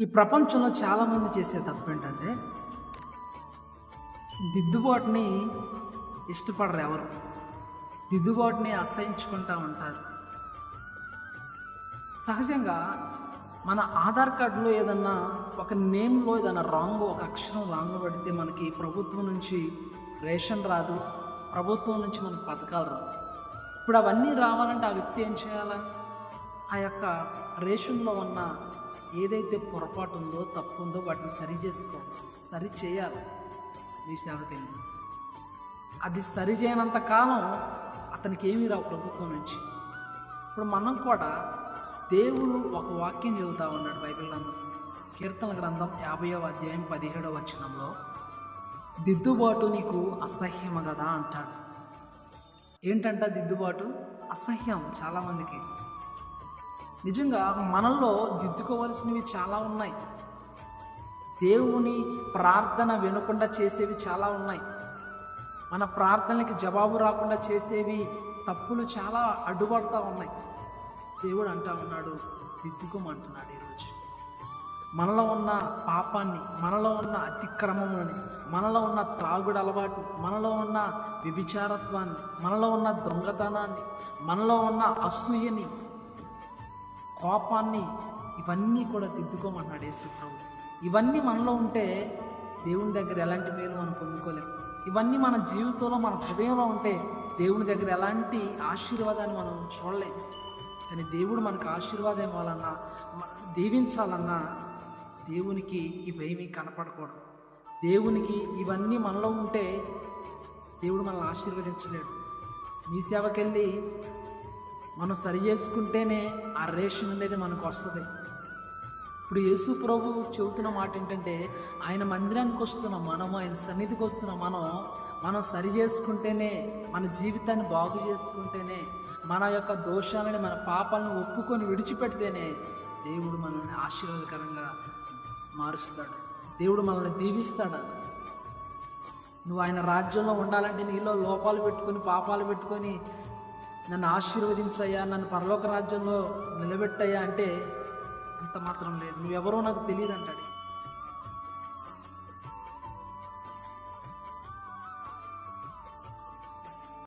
ఈ ప్రపంచంలో చాలామంది చేసే తప్పు ఏంటంటే దిద్దుబాటుని ఇష్టపడరు ఎవరు. దిద్దుబాటుని అసహించుకుంటూ ఉంటారు. సహజంగా మన ఆధార్ కార్డులో ఏదన్నా ఒక నేమ్లో ఏదైనా రాంగ్ ఒక అక్షరం రాంగ్ పడితే మనకి ప్రభుత్వం నుంచి రేషన్ రాదు. ప్రభుత్వం నుంచి మనకు పథకాలు రావు. ఇప్పుడు అవన్నీ రావాలంటే ఆ వ్యక్తి ఏం చేయాలి? ఆ యొక్క రేషన్లో ఉన్న ఏదైతే పొరపాటు ఉందో తప్పు ఉందో వాటిని సరి చేసుకోవాలి. సరి చేయాలి. మీ సేవకెళ్ళి అది సరి చేయనంత కాలం అతనికి ఏమీ రావు ప్రభుత్వం నుంచి. ఇప్పుడు మనం కూడా దేవుడు ఒక వాక్యం చెబుతా ఉన్నాడు బైబిల్ గ్రంథం. కీర్తన గ్రంథం యాభైవ అధ్యాయం పదిహేడవ వచనంలో దిద్దుబాటు నీకు అసహ్యము కదా అంటాడు. ఏంటంట దిద్దుబాటు? అసహ్యం చాలామందికి. నిజంగా మనల్లో దిద్దుకోవలసినవి చాలా ఉన్నాయి. దేవుని ప్రార్థన వినకుండా చేసేవి చాలా ఉన్నాయి. మన ప్రార్థనలకి జవాబు రాకుండా చేసేవి తప్పులు చాలా అడ్డుపడతా ఉన్నాయి. దేవుడు అంటా ఉన్నాడు దిద్దుకోమంటున్నాడు ఈరోజు. మనలో ఉన్న పాపాన్ని మనలో ఉన్న అతిక్రమములని మనలో ఉన్న త్రాగుడు అలవాటుని మనలో ఉన్న వ్యభిచారత్వాన్ని మనలో ఉన్న దొంగతనాన్ని మనలో ఉన్న అసూయని కోపాన్ని ఇవన్నీ కూడా దిద్దుకోమన్నాడు యేసు ప్రభు. ఇవన్నీ మనలో ఉంటే దేవుని దగ్గర ఎలాంటి మేలు మనం పొందుకోలేము ఇవన్నీ మన జీవితంలో మన హృదయంలో ఉంటే దేవుని దగ్గర ఎలాంటి ఆశీర్వాదాన్ని మనం చూడలేం. కానీ దేవుడు మనకు ఆశీర్వాదం ఇవ్వాలన్నా దీవించాలన్నా దేవునికి ఇవేమీ కనపడకూడదు. దేవునికి ఇవన్నీ మనలో ఉంటే దేవుడు మనల్ని ఆశీర్వదించలేడు. మీ సేవకెళ్ళి మనం సరి చేసుకుంటేనే ఆ రేషన్ అనేది మనకు వస్తుంది. ఇప్పుడు యేసు ప్రభు చెబుతున్న మాట ఏంటంటే ఆయన మందిరానికి వస్తున్న మనం ఆయన సన్నిధికి వస్తున్న మనం. మనం సరి చేసుకుంటేనే మన జీవితాన్ని బాగు చేసుకుంటేనే మన యొక్క దోషాలని మన పాపాలను ఒప్పుకొని విడిచిపెడితేనే దేవుడు మనల్ని ఆశీర్వాదకరంగా మారుస్తాడు. దేవుడు మనల్ని దీవిస్తాడు. నువ్వు ఆయన రాజ్యంలో ఉండాలంటే నీలో లోపాలు పెట్టుకొని పాపాలు పెట్టుకొని నన్ను ఆశీర్వదించయ్యా నన్ను పరలోక రాజ్యంలో నిలబెట్టయ్యా అంటే అంత మాత్రం లేదు. నువ్వెవరో నాకు తెలియదు అంటాడు